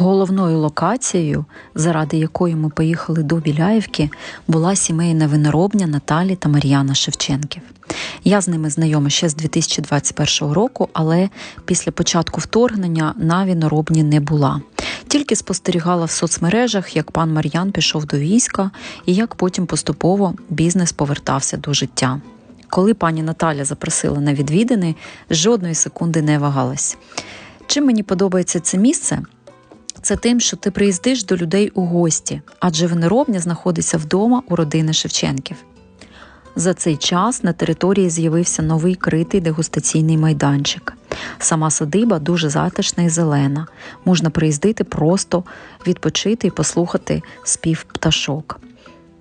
Головною локацією, заради якої ми поїхали до Біляївки, була сімейна виноробня Наталі та Мар'яна Шевченків. Я з ними знайома ще з 2021 року, але після початку вторгнення на віноробні не була. Тільки спостерігала в соцмережах, як пан Мар'ян пішов до війська і як потім поступово бізнес повертався до життя. Коли пані Наталя запросила на відвідини, жодної секунди не вагалась. Чим мені подобається це місце? Це тим, що ти приїздиш до людей у гості, адже виноробня знаходиться вдома у родини Шевченків. За цей час на території з'явився новий критий дегустаційний майданчик. Сама садиба дуже затишна і зелена. Можна приїздити просто відпочити і послухати спів пташок.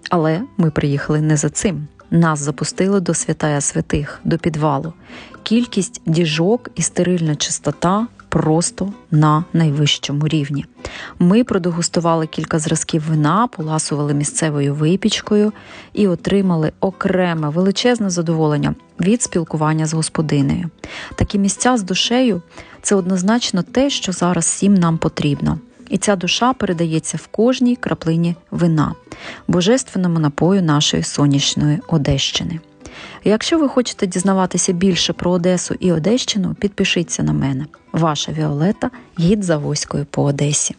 Але ми приїхали не за цим. Нас запустили до святая святих, до підвалу. Кількість діжок і стерильна чистота просто на найвищому рівні. Ми продегустували кілька зразків вина, поласували місцевою випічкою і отримали окреме величезне задоволення від спілкування з господинею. Такі місця з душею це однозначно те, що зараз всім нам потрібно. І ця душа передається в кожній краплині вина, божественному напою нашої сонячної Одещини. Якщо ви хочете дізнаватися більше про Одесу і Одещину, підпишіться на мене. Ваша Віолета, гід Завойської по Одесі.